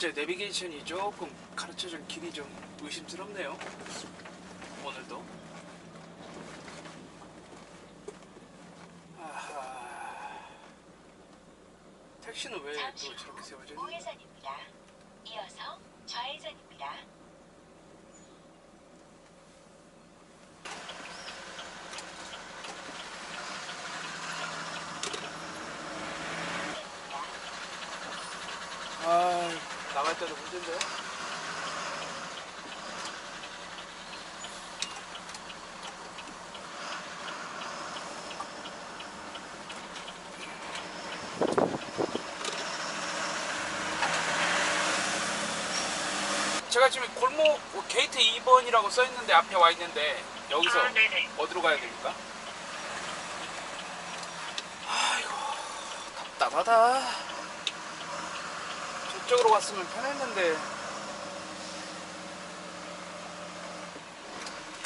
제 내비게이션이 조금 가르쳐준 길이 좀 의심스럽네요. 오늘도. 아하. 택시는 왜 또 저렇게 세워져 우회전입니다. 이어서 좌회전입니다. 아, 때도 문제인데. 제가 지금 골목 게이트 2번이라고 써 있는데 앞에 와 있는데 여기서 아. 어디로 가야 됩니까? 아이고 답답하다. 저쪽으로 갔으면 편했는데.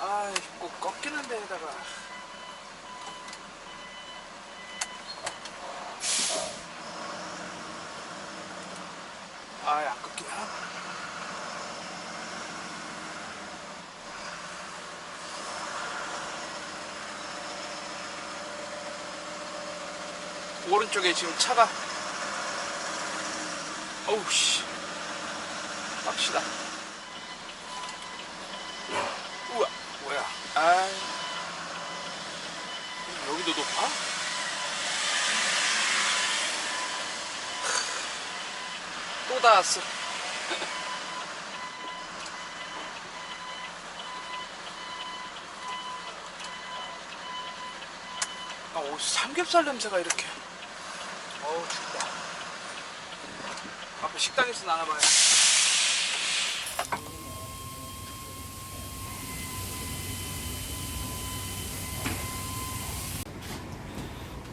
아이 꼭 꺾이는 데에다가. 아이 안 꺾이나? 오른쪽에 지금 차가 어우 씨. 빡시다. 우와 뭐야? 아 여기도 높아? 또 닿았어. 아, 오, 삼겹살 냄새가 이렇게. 어우 식당에서 나눠봐요.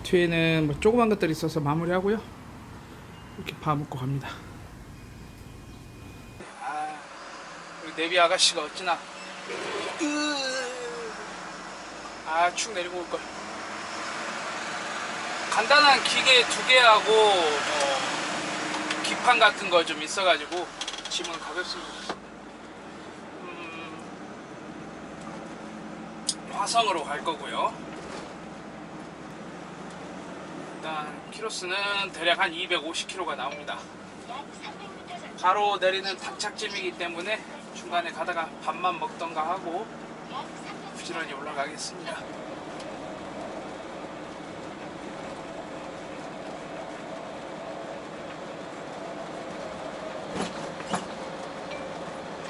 뒤에는 뭐 조그만 것들이 있어서 마무리하고요. 이렇게 밥 먹고 갑니다. 아 우리 내비 아가씨가 어찌나 아 축 내리고 올 걸. 간단한 기계 두 개하고 뭐 기판 같은 거 좀 있어가지고 짐은 가볍습니다. 음, 화성으로 갈 거고요. 일단 키로수는 대략 한 250km가 나옵니다. 약 300m 정도. 바로 내리는 탑착짐이기 때문에 중간에 가다가 밥만 먹던가 하고 약 300m. 부지런히 올라가겠습니다.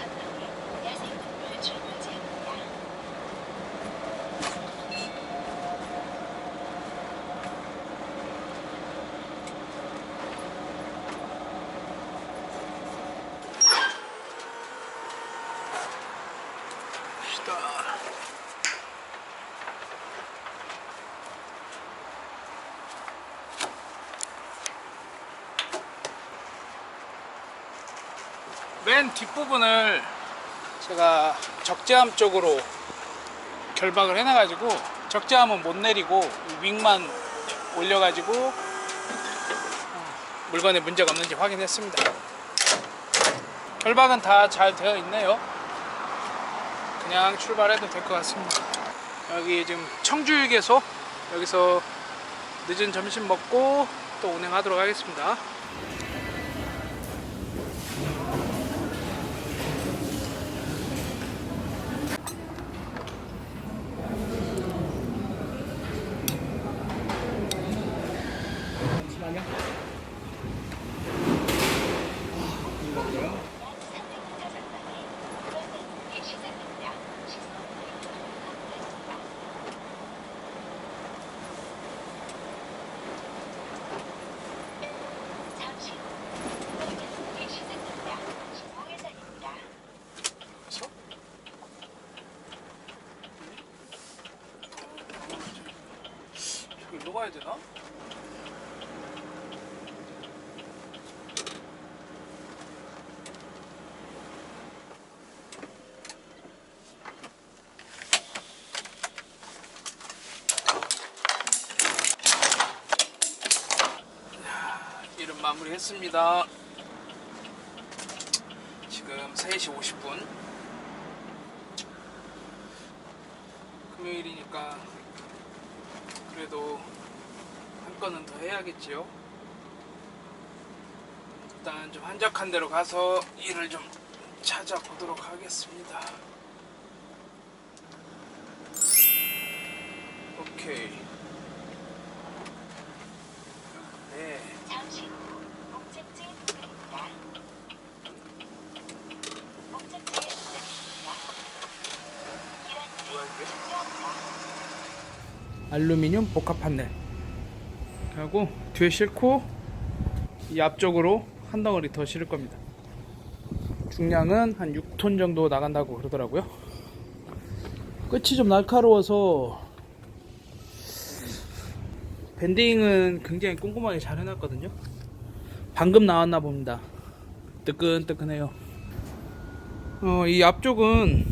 전방에 야생동물 출몰지입니다. 시다. 맨 뒷부분을 제가 적재함 쪽으로 결박을 해놔가지고 적재함은 못 내리고 윙만 올려가지고 어, 물건에 문제가 없는지 확인했습니다. 결박은 다 잘 되어 있네요. 그냥 출발해도 될 것 같습니다. 여기 지금 청주휴게소 여기서 늦은 점심 먹고 또 운행하도록 하겠습니다. 약 300m 전방에 우회전이 시작됩니다. 잠시 후 우회전이 시작됩니다. 우회전입니다. 그래서 저기 일로 가야 되나? 일은 마무리했습니다. 지금 3시 50분. 금요일이니까 그래도 한 건은 더 해야겠지요. 일단 좀 한적한 데로 가서 일을 좀 찾아보도록 하겠습니다. 오케이. 네. 알루미늄 복합 판넬 하고 뒤에 싣고 이 앞쪽으로 한 덩어리 더 실을 겁니다. 중량은 한 6톤 정도 나간다고 그러더라고요. 끝이 좀 날카로워서 밴딩은 굉장히 꼼꼼하게 잘 해놨거든요. 방금 나왔나 봅니다. 뜨끈뜨끈해요. 어, 이 앞쪽은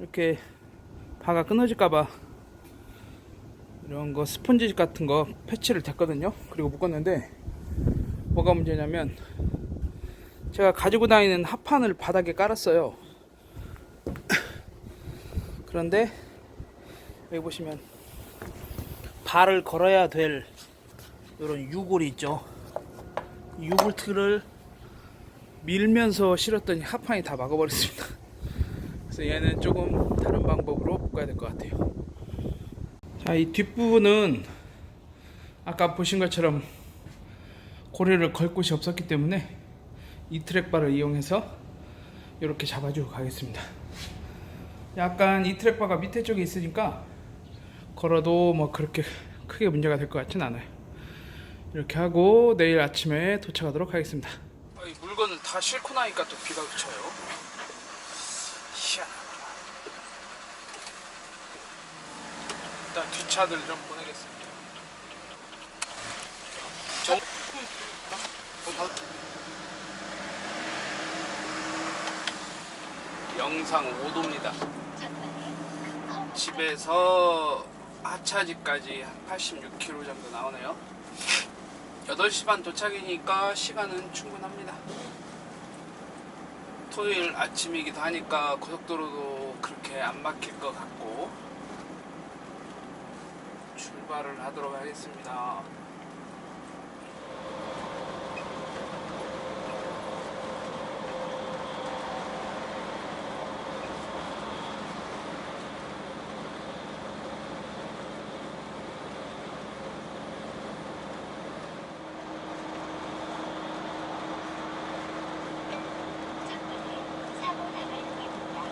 이렇게 바가 끊어질까봐 이런 거 스펀지 같은 거 패치를 됐거든요. 그리고 묶었는데 뭐가 문제냐면 제가 가지고 다니는 합판을 바닥에 깔았어요. 그런데 여기 보시면 발을 걸어야 될 이런 유골이 있죠. 이 유골틀을 밀면서 실었더니 합판이 다 막아버렸습니다. 그래서 얘는 조금 다른 방법으로 묶어야 될 것 같아요. 자, 이 뒷부분은 아까 보신 것처럼 고리를 걸 곳이 없었기 때문에 이 트랙바를 이용해서 이렇게 잡아주고 가겠습니다. 약간 이 트랙바가 밑에 쪽에 있으니까 걸어도 뭐 그렇게 크게 문제가 될 것 같진 않아요. 이렇게 하고 내일 아침에 도착하도록 하겠습니다. 이 물건을 다 싣고 나니까 또 비가 그쳐요. 희한하다. 일단 뒷차들 좀 보내겠습니다. 정... 영상 5도입니다. 전방에 큰 커브 집에서 하차지까지 한 86km 정도 나오네요. 8시 반 도착이니까 시간은 충분합니다. 토요일 아침이기도 하니까 고속도로도 그렇게 안 막힐 것 같고 출발을 하도록 하겠습니다. 전방에 사고 나갈 길입니다.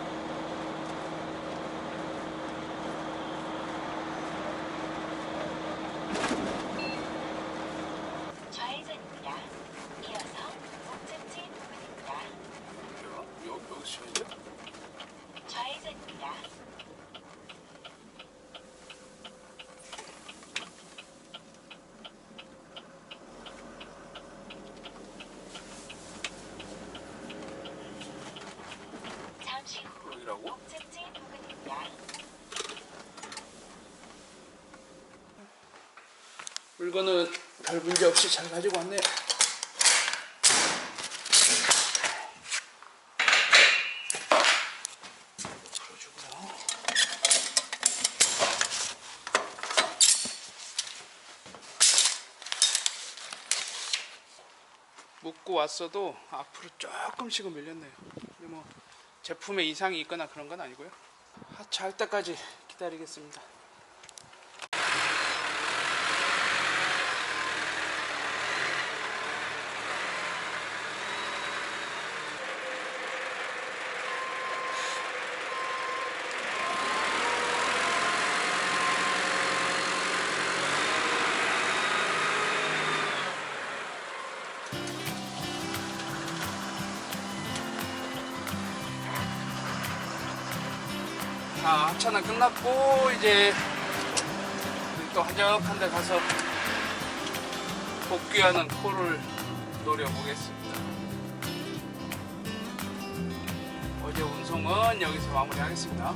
좌회전입니다. 이어서 목적지 부근입니다. 여기, 여기서 이제 좌회전입니다. 잠시 후 여기라고? 목적지 부근입니다. 물건은 별 문제 없이 잘 가지고 왔네요. 묶고 왔어도 앞으로 조금씩은 밀렸네요. 근데 뭐 제품에 이상이 있거나 그런 건 아니고요. 하차할 때까지 기다리겠습니다. 자, 하차는 끝났고 이제 또 한적한 데 가서 복귀하는 코를 노려보겠습니다. 어제 운송은 여기서 마무리하겠습니다.